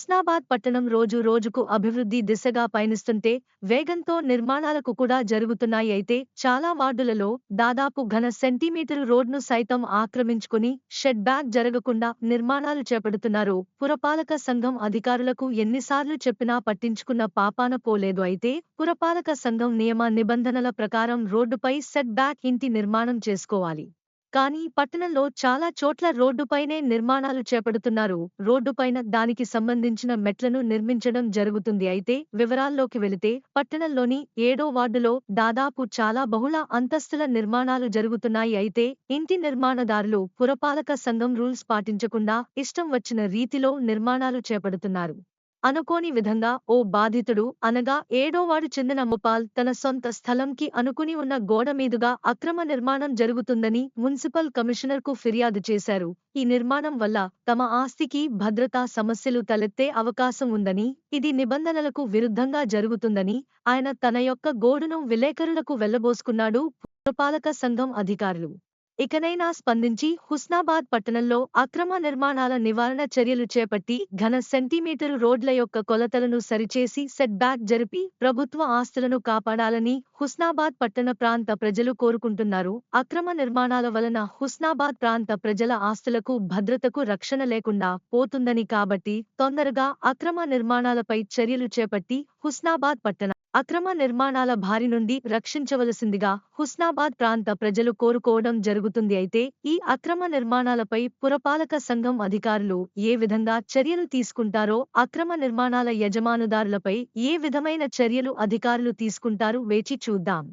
హుస్నాబాద్ పట్టణం రోజు రోజుకు అభివృద్ధి దిశగా పయనిస్తుంటే వేగంతో నిర్మాణాలకు కూడా జరుగుతున్నాయి. అయితే చాలా వార్డులలో దాదాపు ఘన సెంటీమీటరు రోడ్ను సైతం ఆక్రమించుకుని షెడ్ బ్యాక్ జరగకుండా నిర్మాణాలు చేపడుతున్నారు. పురపాలక సంఘం అధికారులకు ఎన్నిసార్లు చెప్పినా పట్టించుకున్న పాపాన పోలేదు. అయితే పురపాలక సంఘం నియమ నిబంధనల ప్రకారం రోడ్డుపై సెట్ బ్యాక్ ఇంటి నిర్మాణం చేసుకోవాలి. కానీ పట్టణంలో చాలా చోట్ల రోడ్డుపైనే నిర్మాణాలు చేపడుతున్నారు. రోడ్డుపైన దానికి సంబంధించిన మెట్లను నిర్మించడం జరుగుతుంది. అయితే వివరాల్లోకి వెళితే పట్టణంలోని ఏడో వార్డులో దాదాపు చాలా బహుళ అంతస్తుల నిర్మాణాలు జరుగుతున్నాయి. అయితే ఇంటి నిర్మాణదారులు పురపాలక సంఘం రూల్స్ పాటించకుండా ఇష్టం వచ్చిన రీతిలో నిర్మాణాలు చేపడుతున్నారు. అనుకోని విధంగా ఓ బాధితుడు అనగా ఏడోవాడు చెందిన ముపాల్ తన సొంత స్థలంకి అనుకుని ఉన్న గోడ మీదుగా అక్రమ నిర్మాణం జరుగుతుందని మున్సిపల్ కమిషనర్కు ఫిర్యాదు చేశారు. ఈ నిర్మాణం వల్ల తమ ఆస్తికి భద్రతా సమస్యలు తలెత్తే అవకాశం ఉందని ఇది నిబంధనలకు విరుద్ధంగా జరుగుతుందని ఆయన తన యొక్క గోడును విలేకరులకు వెళ్ళబోసుకున్నాడు పురపాలక సంఘం అధికారులు. ఇకనైనా స్పందించి హుస్నాబాద్ పట్టణంలో అక్రమ నిర్మాణాల నివారణ చర్యలు చేపట్టి ఘన సెంటీమీటరు రోడ్ల యొక్క కొలతలను సరిచేసి సెట్ బ్యాక్ జరిపి ప్రభుత్వ ఆస్తులను కాపాడాలని హుస్నాబాద్ పట్టణ ప్రాంత ప్రజలు కోరుకుంటున్నారు. అక్రమ నిర్మాణాల వలన హుస్నాబాద్ ప్రాంత ప్రజల ఆస్తులకు భద్రతకు రక్షణ లేకుండా పోతుందని కాబట్టి తొందరగా అక్రమ నిర్మాణాలపై చర్యలు చేపట్టి హుస్నాబాద్ పట్టణ అక్రమ నిర్మాణాల బారి నుండి రక్షించవలసిందిగా హుస్నాబాద్ ప్రాంత ప్రజలు కోరుకోవడం జరుగుతుంది. అయితే ఈ అక్రమ నిర్మాణాలపై పురపాలక సంఘం అధికారులు ఏ విధంగా చర్యలు తీసుకుంటారో అక్రమ నిర్మాణాల యజమానుదారులపై ఏ విధమైన చర్యలు అధికారులు తీసుకుంటారు వేచి చూద్దాం.